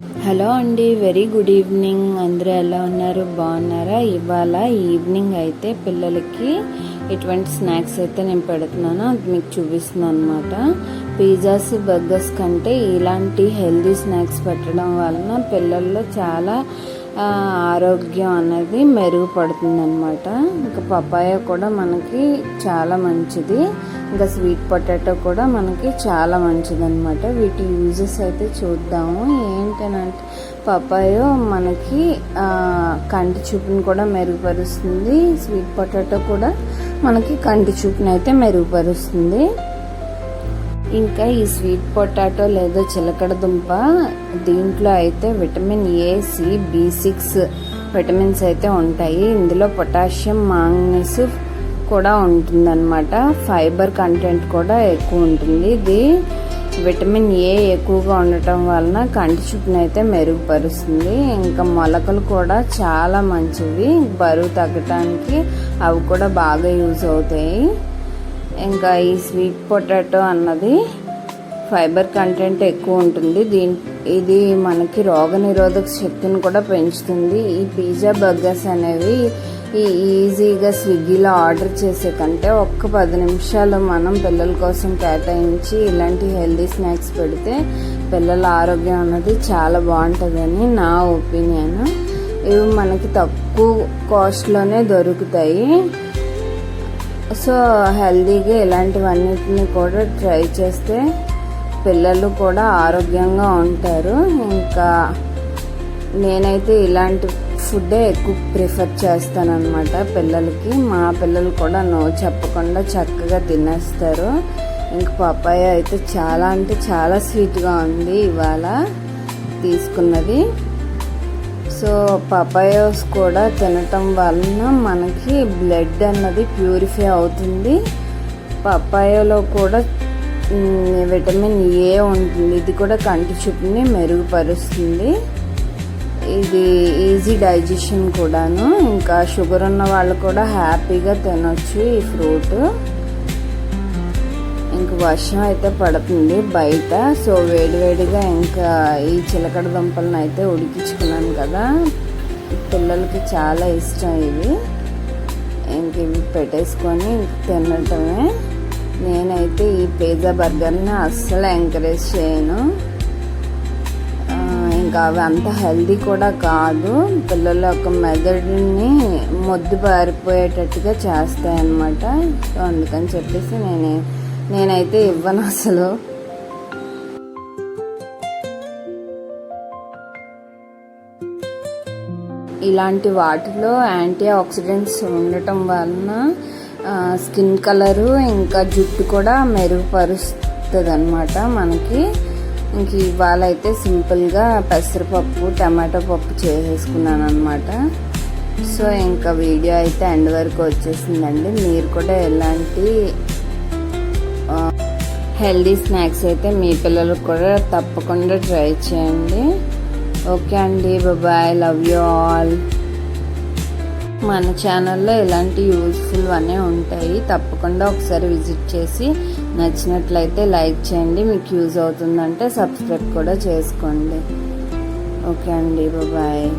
Hello అండి very good evening. అందరూ ఎలా ఉన్నారు? బాగున్నారా? ఇవాళ ఈవినింగ్ అయితే పిల్లలకి ఎటువంటి స్నాక్స్ అయితే నేను పెడుతున్నాను. అది మీకు చూపిస్తున్నాను అనమాట పిజ్జాస్ బర్గర్స్ కంటే ఇలాంటి హెల్దీ స్నాక్స్ పెట్టడం వలన పిల్లల్లో చాలా ఆరోగ్యం అనేది మెరుగుపడుతుంది అనమాట ఇంకా పపాయ కూడా మనకి చాలా మంచిది. ఇంకా స్వీట్ పొటాటో కూడా మనకి చాలా మంచిదన్నమాట. వీటి యూజెస్ అయితే చూద్దాము. ఏంటనంటే పపాయో మనకి కంటి చూపుని కూడా మెరుగుపరుస్తుంది. స్వీట్ పొటాటో కూడా మనకి కంటి చూపుని అయితే మెరుగుపరుస్తుంది. ఇంకా ఈ స్వీట్ పొటాటో లేదా చిలకడ దుంప దీంట్లో అయితే vitamin A C B six vitamins అయితే ఉంటాయి. ఇందులో పొటాషియం మాంగనీస్ కూడా ఉంటుందన్నమాట. ఫైబర్ కంటెంట్ కూడా ఎక్కువ ఉంటుంది. ఇది విటమిన్ ఏ ఎక్కువగా ఉండటం వలన కంటి చూపుని అయితే మెరుగుపరుస్తుంది. ఇంకా మొలకలు కూడా చాలా మంచివి. బరువు తగ్గటానికి అవి కూడా బాగా యూజ్ అవుతాయి. ఇంకా ఈ స్వీట్ పొటాటో అన్నది ఫైబర్ కంటెంట్ ఎక్కువ ఉంటుంది. దీని ఇది మనకి రోగనిరోధక శక్తిని కూడా పెంచుతుంది. ఈ పిజ్జా బర్గర్స్ అనేవి ఈ ఈజీగా స్విగ్గీలో ఆర్డర్ చేసే కంటే ఒక్క పది నిమిషాలు మనం పిల్లల కోసం కేటాయించి ఇలాంటి హెల్దీ స్నాక్స్ పెడితే పిల్లల ఆరోగ్యం అన్నది చాలా బాగుంటుందని నా ఒపీనియన్. ఇవి మనకి తక్కువ కాస్ట్లోనే దొరుకుతాయి. సో హెల్దీగా ఇలాంటివన్నిటిని కూడా ట్రై చేస్తే పిల్లలు కూడా ఆరోగ్యంగా ఉంటారు. ఇంకా నేనైతే ఇలాంటి ఫుడ్డే ఎక్కువ ప్రిఫర్ చేస్తానన్నమాట పిల్లలకి. మా పిల్లలు కూడా నో చెప్పకుండా చక్కగా తినేస్తారు. ఇంక పప్పాయ అయితే చాలా అంటే చాలా స్వీట్గా ఉంది ఇవాళ తీసుకున్నది. సో పపాయోస్ కూడా తినటం వలన మనకి బ్లడ్ అన్నది ప్యూరిఫై అవుతుంది. పప్పాయలో కూడా విటమిన్ ఏ ఉంటుంది. ఇది కూడా కంటి చూపుని మెరుగుపరుస్తుంది. ఇది ఈజీ డైజెషన్ కూడాను. ఇంకా షుగర్ ఉన్న వాళ్ళు కూడా హ్యాపీగా తినొచ్చు ఈ ఫ్రూట్ ఇంక వర్షం అయితే పడుతుంది బయట. సో వేడివేడిగా ఇంకా ఈ చిలకడ దుంపలను అయితే ఉడికించుకున్నాను కదా. పిల్లలకి చాలా ఇష్టం ఇవి. ఇంక ఇవి పెట్టేసుకొని తినటమే. నేనైతే ఈ పిజ్జా బర్గర్ని అస్సలు ఎంకరేజ్ చేయను. ఇంకా అవి అంత హెల్దీ కూడా కాదు. పిల్లల యొక్క మెదడుని మొద్దు పారిపోయేటట్టుగా చేస్తాయి అన్నమాట సో అందుకని చెప్పేసి నేను నేనైతే ఇవ్వను అసలు. ఇలాంటి వాటిలో యాంటీ ఆక్సిడెంట్స్ ఉండటం వలన స్కిన్ కలరు ఇంకా జుట్టు కూడా మెరుగుపరుస్తుంది అనమాట మనకి. ఇంక ఇవాళ అయితే సింపుల్గా పెసరపప్పు టమాటో పప్పు చేసేసుకున్నాను అనమాట సో ఇంకా వీడియో అయితే ఎండ్ వరకు వచ్చేసిందండి. మీరు కూడా ఎలాంటి హెల్దీ స్నాక్స్ అయితే మీ పిల్లలకు కూడా తప్పకుండా ట్రై చేయండి. ఓకే అండి. బాయ్. Love you all. మన ఛానల్లో ఇలాంటి యూస్ఫుల్ అనే ఉంటాయి తప్పకుండా ఒకసారి విజిట్ చేసి నచ్చినట్లయితే లైక్ చేయండి. మీకు యూజ్ అవుతుందంటే సబ్స్క్రైబ్ కూడా చేసుకోండి. ఓకే అండి. బాయ్